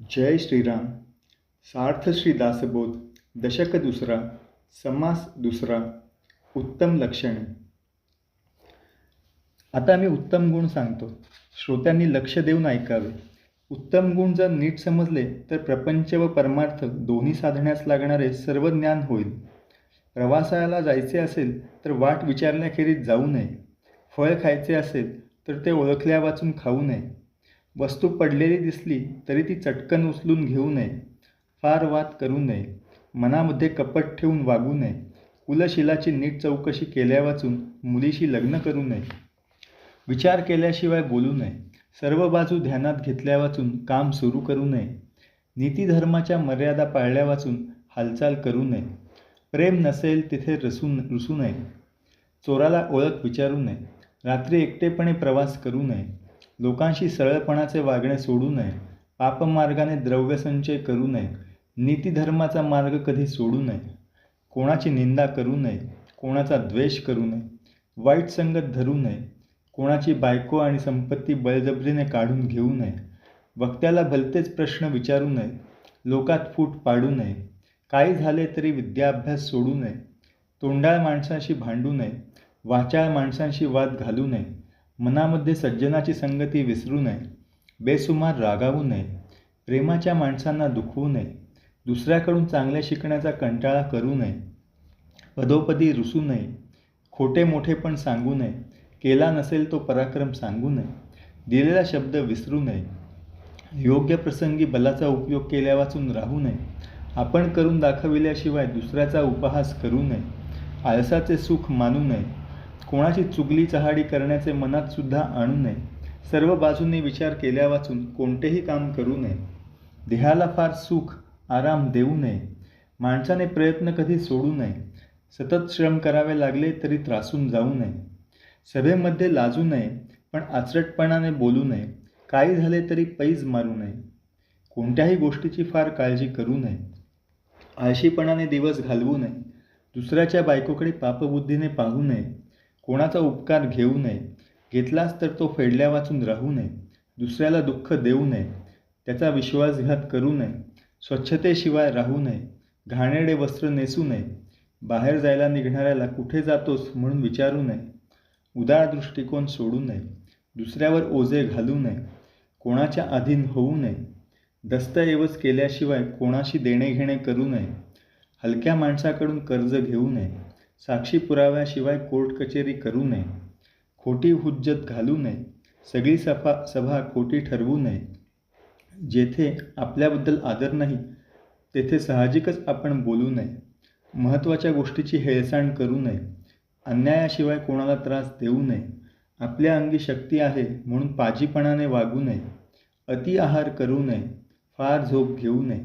जय श्रीराम। सार्थ श्री दासबोध दशक दुसरा समास दुसरा उत्तम लक्षणे। आता मी उत्तम गुण सांगतो. श्रोत्यांनी लक्ष देऊन ऐकावे. उत्तम गुण जर नीट समजले तर प्रपंच व परमार्थ दोन्ही साधण्यास लागणारे सर्व ज्ञान होईल. प्रवासाला जायचे असेल तर वाट विचारण्याखेरीज जाऊ नये. फळ खायचे असेल तर ते ओळखल्या वाचून खाऊ नये. वस्तू पडलेली दिसली तरी ती चटकन उचलून घेऊ नये. फार वाद करू नये. मनामध्ये कपट ठेवून वागू नये. कुलशिलाची नीट चौकशी केल्या वाचून मुलीशी लग्न करू नये. विचार केल्याशिवाय बोलू नये. सर्व बाजू ध्यानात घेतल्या वाचून काम सुरू करू नये. नीतीधर्माच्या मर्यादा पाळल्या वाचून हालचाल करू नये. प्रेम नसेल तिथे रसून रुसू नये. चोराला ओळख विचारू नये. रात्री एकटेपणे प्रवास करू नये. लोकांशी सरळपणाचे वागणे सोडू नये पापमार्गाने द्रव्यसंचय करू नये नीतिधर्माचा मार्ग कधी सोडू नये कोणाची निंदा करू नये कोणाचा द्वेष करू नये वाईट संगत धरू नये कोणाची बायको आणि संपत्ती बळजबरीने काढून घेऊ नये वक्त्याला भलतेच प्रश्न विचारू नये लोकात फूट पाडू नये काही झाले तरी विद्याभ्यास सोडू नये तोंडाळ माणसांशी भांडू नये वाचाळ माणसांशी वाद घालू नये मनामध्ये सज्जनाची संगती विसरू नये बेसुमार रागावू नये प्रेमाच्या माणसांना दुखवू नये दुसऱ्याकडून चांगले शिकण्याचा कंटाळा करू नये पदोपदी रुसू नये खोटे मोठे पण सांगू नये केला नसेल तो पराक्रम सांगू नये दिलेला शब्द विसरू नये योग्य प्रसंगी बलाचा उपयोग केल्या वाचून राहू नये आपण करून दाखविल्याशिवाय दुसऱ्याचा उपहास करू नये आळसाचे सुख मानू नये कोणाची चुगली चहाडी करण्याचे मनात सुद्धा आणू नये. सर्व बाजूंनी विचार केल्या वाचून कोणतेही काम करू नये. देहाला फार सुख आराम देऊ नये. माणसाने प्रयत्न कधी सोडू नये. सतत श्रम करावे लागले तरी त्रासून जाऊ नये. सभेमध्ये लाजू नये पण आचरटपणाने बोलू नये. काही झाले तरी पैज मारू नये. कोणत्याही गोष्टीची फार काळजी करू नये. आळशीपणाने दिवस घालवू नये. दुसऱ्याच्या बायकोकडे पापबुद्धीने पाहू नये. कोणाचा उपकार घेऊ नये. घेतलास तर तो फेडल्या वाचून राहू नये. दुसऱ्याला दुःख देऊ नये. त्याचा विश्वासघात करू नये. स्वच्छतेशिवाय राहू नये. घाणेरडे वस्त्र नेसू नये. बाहेर जायला निघणाऱ्याला कुठे जातोस म्हणून विचारू नये. उदार दृष्टिकोन सोडू नये. दुसऱ्यावर ओझे घालू नये. कोणाच्या अधीन होऊ नये. दस्तऐवज केल्याशिवाय कोणाशी देणेघेणे करू नये. हलक्या माणसाकडून कर्ज घेऊ नये. साक्षी पुराव्याशिवाय कोर्ट कचेरी करू नये. खोटी हुज्जत घालू नये. सगळी सभा सभा खोटी ठरवू नये. जेथे आपल्याबद्दल आदर नाही तेथे साहजिकच आपण बोलू नये. महत्त्वाच्या गोष्टीची हेळसांड करू नये. अन्यायाशिवाय कोणाला त्रास देऊ नये. आपल्या अंगी शक्ती आहे म्हणून पाजीपणाने वागू नये. अति आहार करू नये. फार झोप घेऊ नये.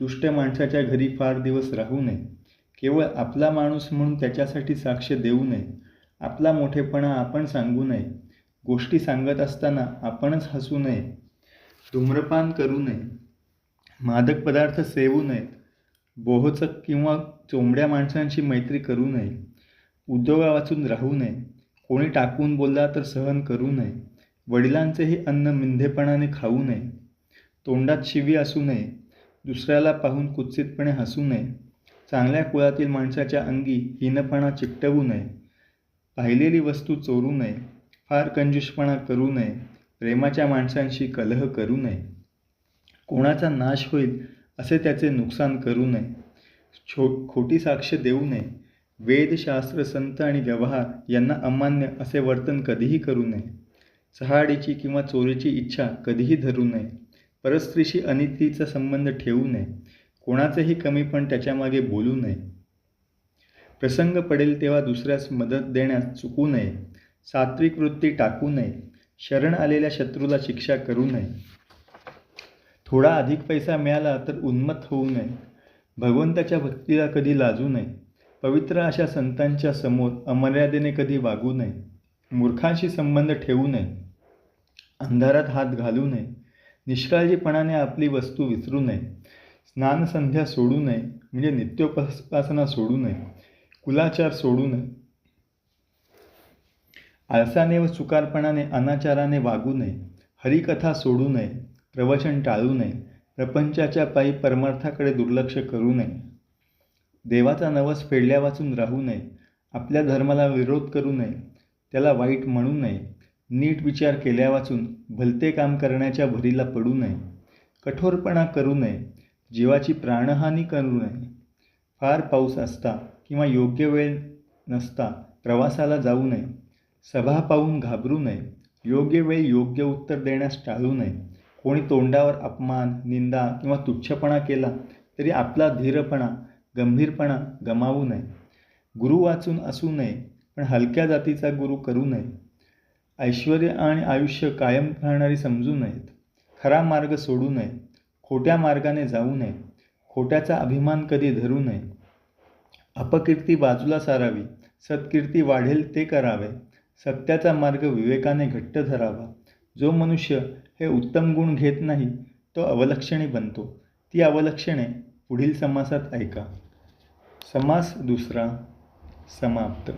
दुष्ट माणसाच्या घरी फार दिवस राहू नये. केवळ आपला माणूस म्हणून त्याच्यासाठी साक्ष देऊ नये. आपला मोठेपणा आपण सांगू नये. गोष्टी सांगत असताना आपणच हसू नये. धूम्रपान करू नये. मादक पदार्थ सेवू नयेत. बोहचक किंवा चोंबड्या माणसांशी मैत्री करू नये. उद्योगा वाचून राहू नये. कोणी टाकून बोलला तर सहन करू नये. वडिलांचेही अन्न मिंधेपणाने खाऊ नये. तोंडात शिवी असू नये. दुसऱ्याला पाहून कुत्सितपणे हसू नये. चांगल्या कुळातील माणसाच्या अंगी हीनपणा चिकटवू नये. पाहिलेली वस्तू चोरू नये. फार कंजूषपणा करू नये. प्रेमाच्या माणसांशी कलह करू नये. कोणाचा नाश होईल असे त्याचे नुकसान करू नये. छो खोटी साक्ष देऊ नये. वेदशास्त्र संत आणि व्यवहार यांना अमान्य असे वर्तन कधीही करू नये. चहाडीची किंवा चोरीची इच्छा कधीही धरू नये. परस्त्रीशी अनितीचा संबंध ठेवू नये. कोणाचंही कमी पण त्याच्यामागे बोलू नये. प्रसंग पडेल तेव्हा दुसऱ्यास मदत देण्यास चुकू नये. सात्विक वृत्ती टाकू नये. शरण आलेल्या शत्रूला शिक्षा करू नये. थोडा अधिक पैसा मिळाला तर उन्मत्त होऊ नये. भगवंताच्या भक्तीला कधी लाजू नये. पवित्र अशा संतांच्या समोर अमर्यादेने कधी वागू नये. मूर्खांशी संबंध ठेवू नये. अंधारात हात घालू नये. निष्काळजीपणाने आपली वस्तू विसरू नये. स्नानसंध्या सोडू नये म्हणजे नित्योपासना सोडू नये कुलाचार सोडू नये. आळसाने व चुकारपणाने अनाचाराने वागू नये हरिकथा सोडू नये प्रवचन टाळू नये प्रपंचाच्या पायी परमार्थाकडे दुर्लक्ष करू नये. देवाचा नवस फेडल्या वाचून राहू नये आपल्या धर्माला विरोध करू नये त्याला वाईट म्हणू नये नीट विचार केल्या वाचून भलते काम करण्याच्या भरीला पडू नये कठोरपणा करू नये जीवाची प्राणहानी करू नये. फार पाऊस असता किंवा योग्य वेळ नसता प्रवासाला जाऊ नये. सभा पाहून घाबरू नये. योग्य वेळी योग्य उत्तर देण्यास टाळू नये. कोणी तोंडावर अपमान निंदा किंवा तुच्छपणा केला तरी आपला धीरपणा गंभीरपणा गमावू नये. गुरु वाचून असू नये पण हलक्या जातीचा गुरु करू नये. ऐश्वर आणि आयुष्य कायम राहणारी समजू नयेत. खरा मार्ग सोडू नये. खोट्या मार्गाने जाऊ नये. खोट्याचा अभिमान कधी धरू नये. अपकीर्ती बाजूला सारावी. सत्कीर्ती वाढेल ते करावे. सत्याचा मार्ग विवेकाने घट्ट धरावा. जो मनुष्य हे उत्तम गुण घेत नाही तो अवलक्षणी बनतो. ती अवलक्षणे पुढील समासात ऐका. समास दुसरा समाप्त.